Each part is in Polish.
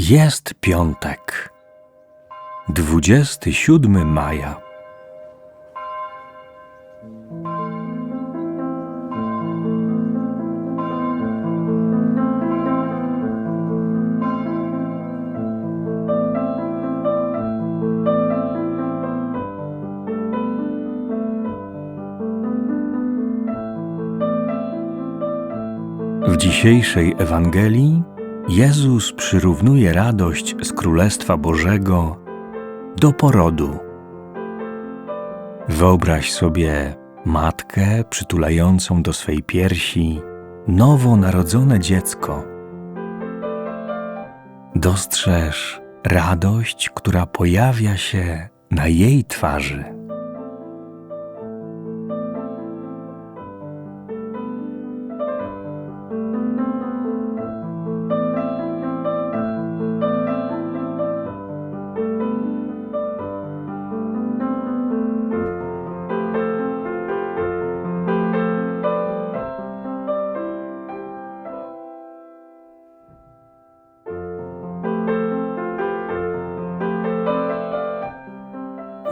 Jest piątek, 27 maja. W dzisiejszej Ewangelii Jezus przyrównuje radość z Królestwa Bożego do porodu. Wyobraź sobie matkę przytulającą do swej piersi nowonarodzone dziecko. Dostrzeż radość, która pojawia się na jej twarzy.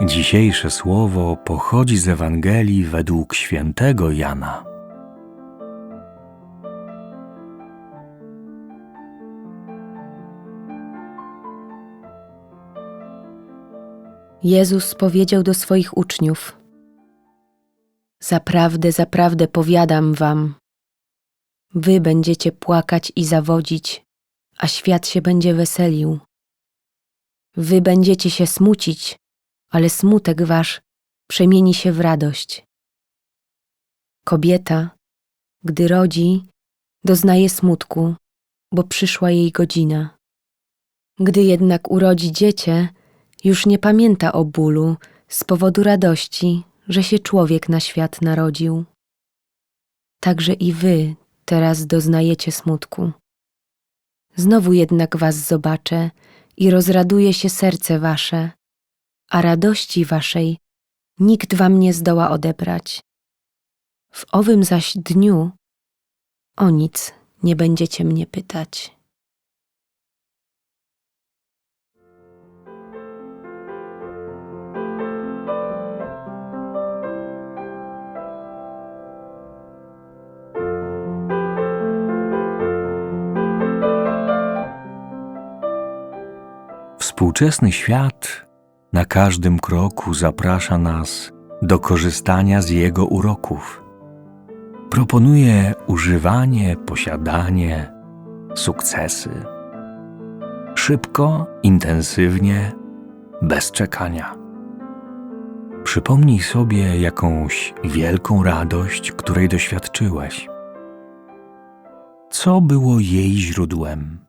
Dzisiejsze słowo pochodzi z Ewangelii według świętego Jana. Jezus powiedział do swoich uczniów: Zaprawdę, zaprawdę powiadam wam, wy będziecie płakać i zawodzić, a świat się będzie weselił. Wy będziecie się smucić, ale smutek wasz przemieni się w radość. Kobieta, gdy rodzi, doznaje smutku, bo przyszła jej godzina. Gdy jednak urodzi dziecię, już nie pamięta o bólu z powodu radości, że się człowiek na świat narodził. Także i wy teraz doznajecie smutku. Znowu jednak was zobaczę i rozraduje się serce wasze, a radości waszej nikt wam nie zdoła odebrać. W owym zaś dniu o nic nie będziecie mnie pytać. Współczesny świat na każdym kroku zaprasza nas do korzystania z jego uroków. Proponuje używanie, posiadanie, sukcesy. Szybko, intensywnie, bez czekania. Przypomnij sobie jakąś wielką radość, której doświadczyłeś. Co było jej źródłem?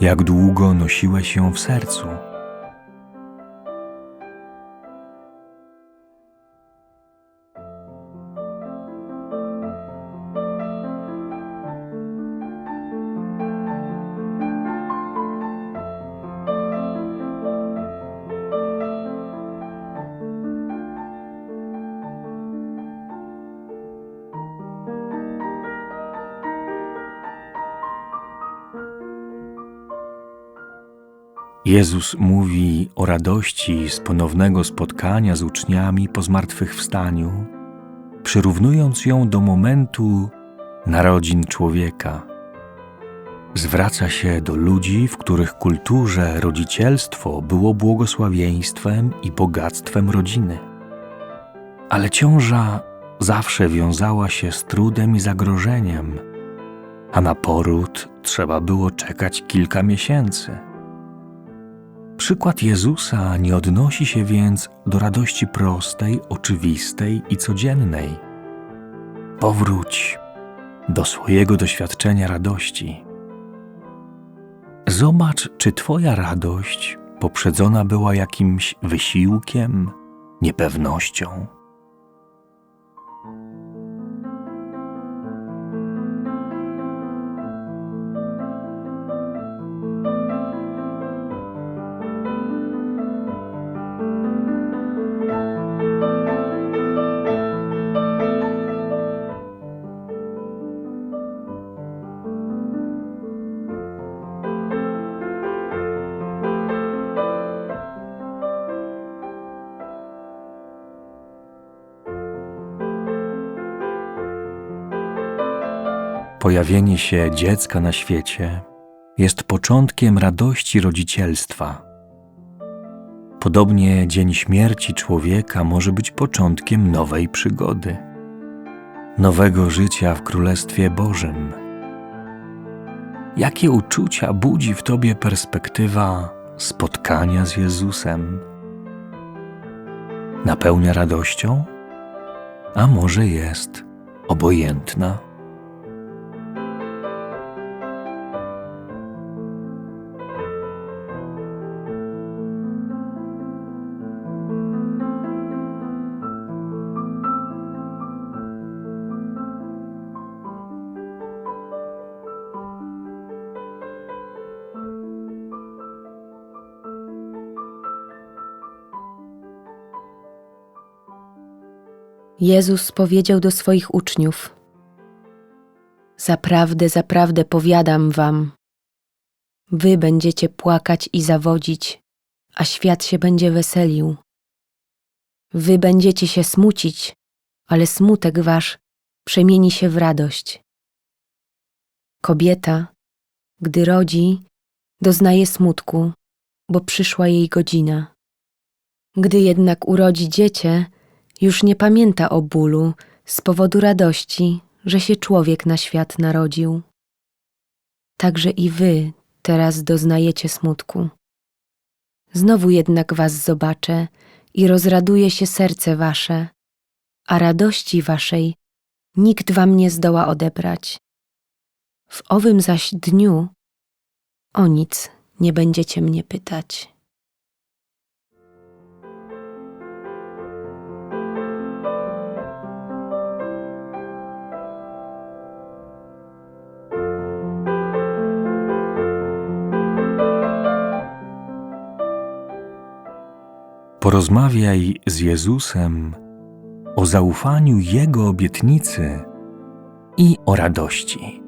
Jak długo nosiłeś ją w sercu? Jezus mówi o radości z ponownego spotkania z uczniami po zmartwychwstaniu, przyrównując ją do momentu narodzin człowieka. Zwraca się do ludzi, w których kulturze rodzicielstwo było błogosławieństwem i bogactwem rodziny. Ale ciąża zawsze wiązała się z trudem i zagrożeniem, a na poród trzeba było czekać kilka miesięcy. Przykład Jezusa nie odnosi się więc do radości prostej, oczywistej i codziennej. Powróć do swojego doświadczenia radości. Zobacz, czy Twoja radość poprzedzona była jakimś wysiłkiem, niepewnością. Pojawienie się dziecka na świecie jest początkiem radości rodzicielstwa. Podobnie dzień śmierci człowieka może być początkiem nowej przygody, nowego życia w Królestwie Bożym. Jakie uczucia budzi w tobie perspektywa spotkania z Jezusem? Napełnia radością? A może jest obojętna? Jezus powiedział do swoich uczniów: Zaprawdę, zaprawdę powiadam wam, wy będziecie płakać i zawodzić, a świat się będzie weselił. Wy będziecie się smucić, ale smutek wasz przemieni się w radość. Kobieta, gdy rodzi, doznaje smutku, bo przyszła jej godzina. Gdy jednak urodzi dziecię, już nie pamięta o bólu z powodu radości, że się człowiek na świat narodził. Także i wy teraz doznajecie smutku. Znowu jednak was zobaczę i rozraduje się serce wasze, a radości waszej nikt wam nie zdoła odebrać. W owym zaś dniu o nic nie będziecie mnie pytać. Porozmawiaj z Jezusem o zaufaniu Jego obietnicy i o radości.